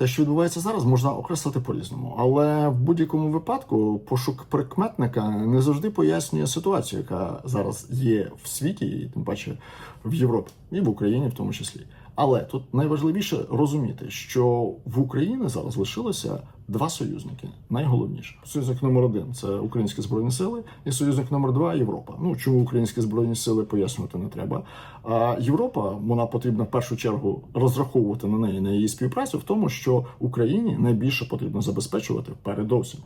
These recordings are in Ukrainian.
те, що відбувається зараз, можна окреслити по-різному. Але в будь-якому випадку пошук прикметника не завжди пояснює ситуацію, яка зараз є в світі, і тим паче в Європі, і в Україні в тому числі. Але тут найважливіше розуміти, що в Україні зараз лишилося два союзники. Найголовніше союзник номер один це українські збройні сили, і союзник номер два Європа. Ну чому українські збройні сили пояснювати не треба. А Європа вона потрібна в першу чергу розраховувати на неї на її співпрацю в тому, що Україні найбільше потрібно забезпечувати передовсім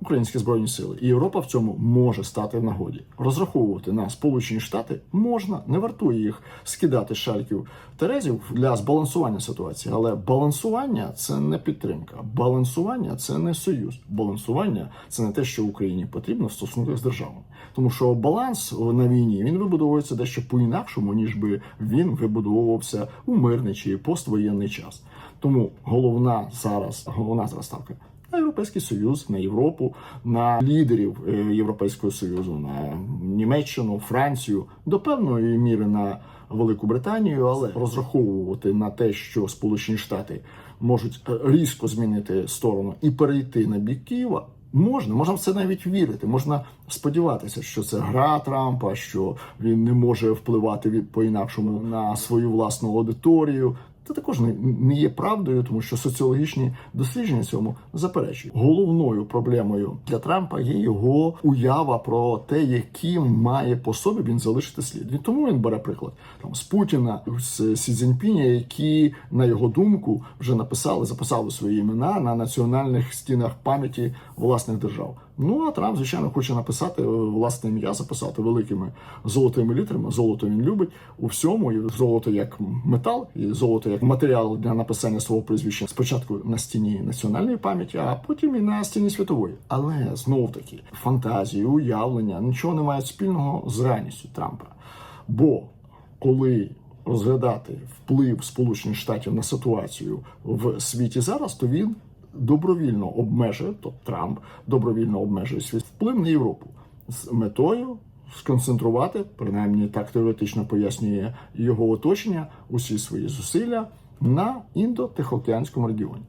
українські збройні сили, і Європа в цьому може стати в нагоді. Розраховувати на Сполучені Штати можна, не вартує їх скидати шальків терезів для збалансування ситуації. Але балансування це не підтримка. Балансування це не союз. Балансування це не те, що Україні потрібно в стосунках з державою. Тому що баланс на війні він вибудовується дещо по-інакшому, ніж би він вибудовувався у мирний чи поствоєнний час. Тому головна зараз, головна зараз ставка на Європейський Союз, на Європу, на лідерів е, Європейського Союзу, на Німеччину, Францію, до певної міри на Велику Британію, але розраховувати на те, що Сполучені Штати можуть е, різко змінити сторону і перейти на бік Києва. Можна, можна в це навіть вірити. Можна сподіватися, що це гра Трампа, що він не може впливати від по-інакшому на свою власну аудиторію. Це також не, є правдою, тому що соціологічні дослідження цьому заперечують. Головною проблемою для Трампа є його уява про те, яким має по собі він залишити слід. І тому він бере приклад там з Путіна, з Сі Цзіньпіня, які на його думку вже написали, записали свої імена на національних стінах пам'яті власних держав. Ну а Трамп, звичайно, хоче написати е, власне ім'я, записати великими золотими літерами. Золото він любить у всьому, і золото як метал, і золото як матеріал для написання свого прізвища спочатку на стіні національної пам'яті, а потім і на стіні світової. Але знов таки фантазії, уявлення нічого не мають спільного з реальністю Трампа. Бо коли розглядати вплив Сполучених Штатів на ситуацію в світі зараз, то він добровільно обмежує, тобто Трамп добровільно обмежує свій вплив на Європу з метою сконцентрувати, принаймні так теоретично пояснює його оточення, усі свої зусилля на індо-тихоокеанському регіоні.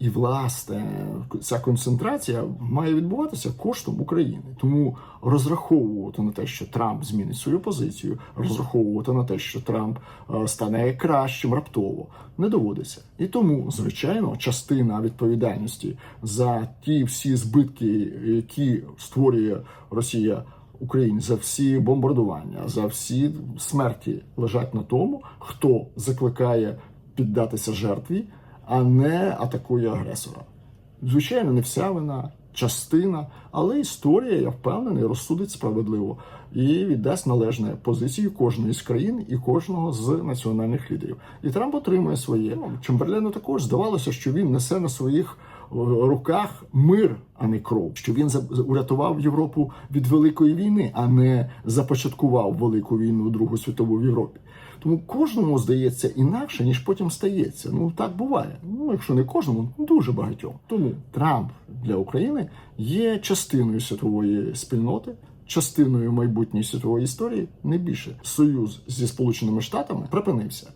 І власне ця концентрація має відбуватися коштом України. Тому розраховувати на те, що Трамп змінить свою позицію, розраховувати на те, що Трамп е, стане кращим раптово, не доводиться. І тому, звичайно, частина відповідальності за ті всі збитки, які створює Росія. Україні за всі бомбардування, за всі смерті лежать на тому, хто закликає піддатися жертві, а не атакує агресора. Звичайно, не вся вина, частина, але історія, я впевнений, розсудить справедливо і віддасть належне позицію кожної з країн і кожного з національних лідерів. І Трамп отримує своє. Чемберлену також здавалося, що він несе на своїх е, руках мир, а не кров. Що він урятував Європу від великої війни, а не започаткував велику війну Другу світову в Європі. Тому кожному здається інакше, ніж потім стається. Ну так буває. Ну, якщо не кожному, дуже багатьом. Тому Трамп для України є частиною світової спільноти, частиною майбутньої світової історії, не більше. Союз зі Сполученими Штатами припинився.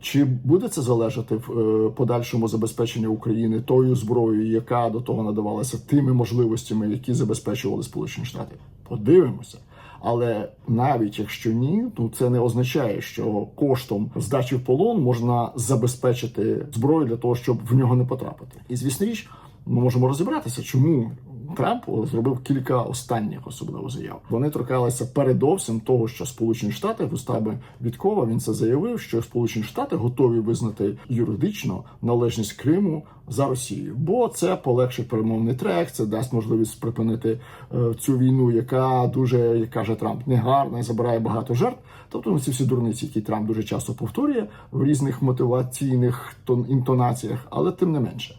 Чи буде це залежати в е, подальшому забезпеченні України тою зброєю, яка до того надавалася тими можливостями, які забезпечували Сполучені Штати? Подивимося. Але навіть якщо ні, то це не означає, що коштом здачі в полон можна забезпечити зброю для того, щоб в нього не потрапити. І звісно річ, ми можемо розібратися, чому Трамп зробив кілька останніх особливо заяв. Вони торкалися передовсім того, що Сполучені Штати вустами Віткова він це заявив, що Сполучені Штати готові визнати юридично належність Криму за Росію, бо це полегшить перемовний трек, це дасть можливість припинити е, цю війну, яка дуже як каже Трамп негарна і забирає багато жертв. Тобто ну, ці всі дурниці, які Трамп дуже часто повторює в різних мотиваційних тон інтонаціях, але тим не менше.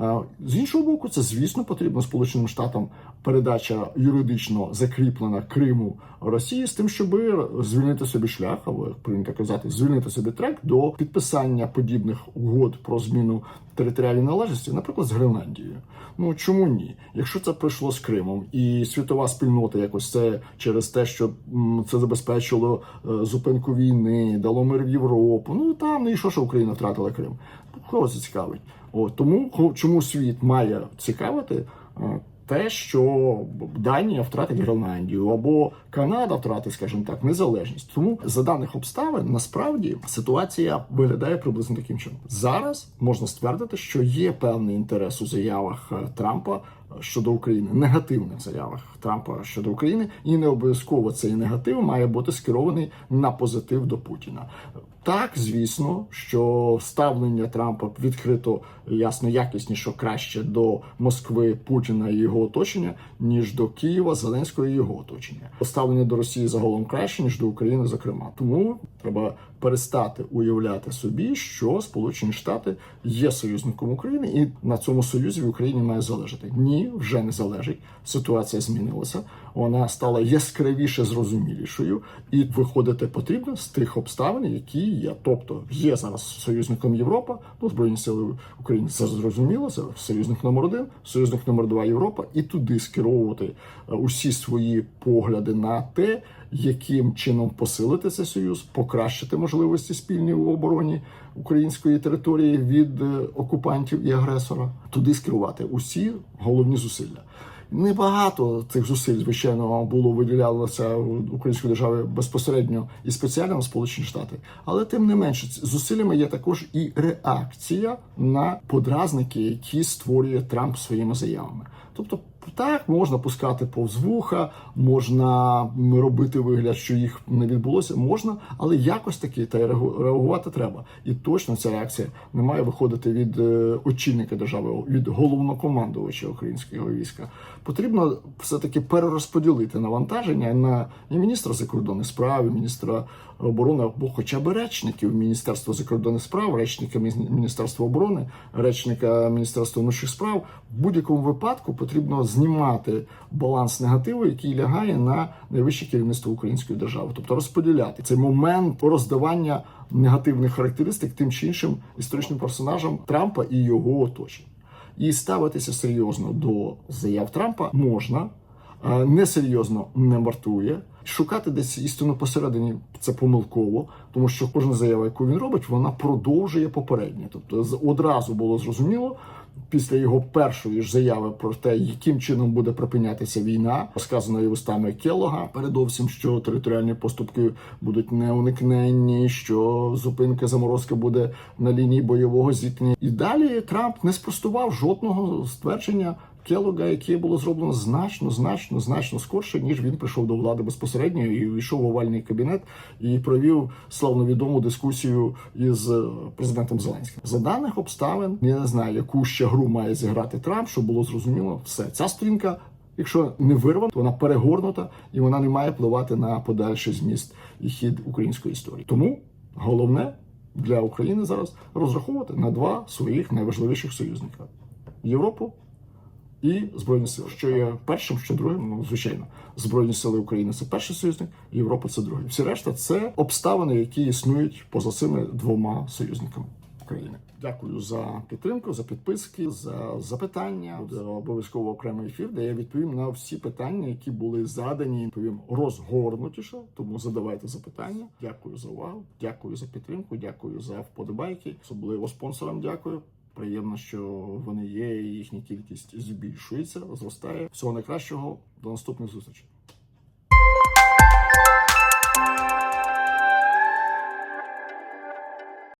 Е, З іншого боку, це звісно потрібно Сполученим Штатам передача юридично закріплена Криму Росії з тим, щоб звільнити собі шлях, або як прийнято казати, звільнити собі трек до підписання подібних угод про зміну територіальної належності, наприклад, з Гренландією. Ну чому ні? Якщо це пройшло з Кримом, і світова спільнота якось це через те, що це забезпечило е, зупинку війни, дало мир в Європу. Ну там ну і що, що Україна втратила Крим? Кого це цікавить? О, тому чому світ має цікавити? Те, що Данія втратить Гренландію або Канада втратить, скажімо так, незалежність. Тому за даних обставин насправді ситуація виглядає приблизно таким чином. Зараз можна ствердити, що є певний інтерес у заявах е, Трампа е, щодо України, негативних заявах Трампа щодо України, і не обов'язково цей негатив має бути скерований на позитив до Путіна. Так, звісно, що ставлення Трампа відкрито ясно якісніше краще до Москви, Путіна і його оточення, ніж до Києва, Зеленського і його оточення. Ставлення до Росії загалом краще ніж до України, зокрема. Тому треба перестати уявляти собі, що Сполучені Штати є союзником України, і на цьому союзі в Україні має залежати. Ні, вже не залежить. Ситуація змінилася. Вона стала яскравіше зрозумілішою, і виходити потрібно з тих обставин, які є. Тобто є зараз союзником Європа, ну збройні сили України це зрозуміло. Це союзник номер один, союзник номер два Європа, і туди скеровувати е, усі свої погляди на те, яким чином посилити цей союз, покращити можливості спільні в обороні української території від е, окупантів і агресора, туди скерувати усі головні зусилля. Небагато цих зусиль, звичайно, було виділялося української держави безпосередньо і спеціально в Сполучені Штати, але тим не менше, зусиллями є також і реакція на подразники, які створює Трамп своїми заявами. Тобто, так можна пускати повз вуха, можна робити вигляд, що їх не відбулося, можна, але якось таки та реагувати треба. І точно ця реакція не має виходити від е, очільника держави, від головнокомандувача українського війська. Потрібно все таки перерозподілити навантаження на міністра закордонних справ, міністра оборони, або хоча б речників Міністерства закордонних справ, речника Міністерства оборони, речника Міністерства внутрішніх справ. В будь-якому випадку потрібно знімати баланс негативу, який лягає на найвище керівництво української держави, тобто розподіляти цей момент роздавання негативних характеристик тим чи іншим історичним персонажам Трампа і його оточення. І ставитися серйозно до заяв Трампа можна, е, несерйозно не вартує. Шукати десь істину посередині це помилково, тому що кожна заява, яку він робить, вона продовжує попереднє. Тобто одразу було зрозуміло. Після його першої ж заяви про те, яким чином буде припинятися війна, сказаної устами Келога, передовсім, що територіальні поступки будуть неуникненні, що зупинка заморозка буде на лінії бойового зіткнення. І далі Трамп не спростував жодного ствердження Келога, яке було зроблено значно, значно, значно скорше, ніж він прийшов до влади безпосередньо і війшов в овальний кабінет і провів славновідому дискусію із е, президентом Зеленським. За даних обставин я не знаю, яку ще гру має зіграти Трамп, щоб було зрозуміло все. Ця сторінка. Якщо не вирвана, то вона перегорнута і вона не має впливати на подальший зміст і хід української історії. Тому головне для України зараз розраховувати на два своїх найважливіших союзника: Європу і Збройні Сили. Що є першим, що другим, ну звичайно, Збройні Сили України це перший союзник, Європа це другий. Всі решта це обставини, які існують поза цими двома союзниками України. Дякую за підтримку, за підписки, за запитання. Буде обов'язково окремий ефір, де я відповім на всі питання, які були задані. Відповім розгорнутіше. Тому задавайте запитання. Дякую за увагу. Дякую за підтримку. Дякую за вподобайки. Особливо спонсорам. Дякую. Приємно, що вони є, і їхня кількість збільшується, зростає. Всього найкращого. До наступних зустрічей.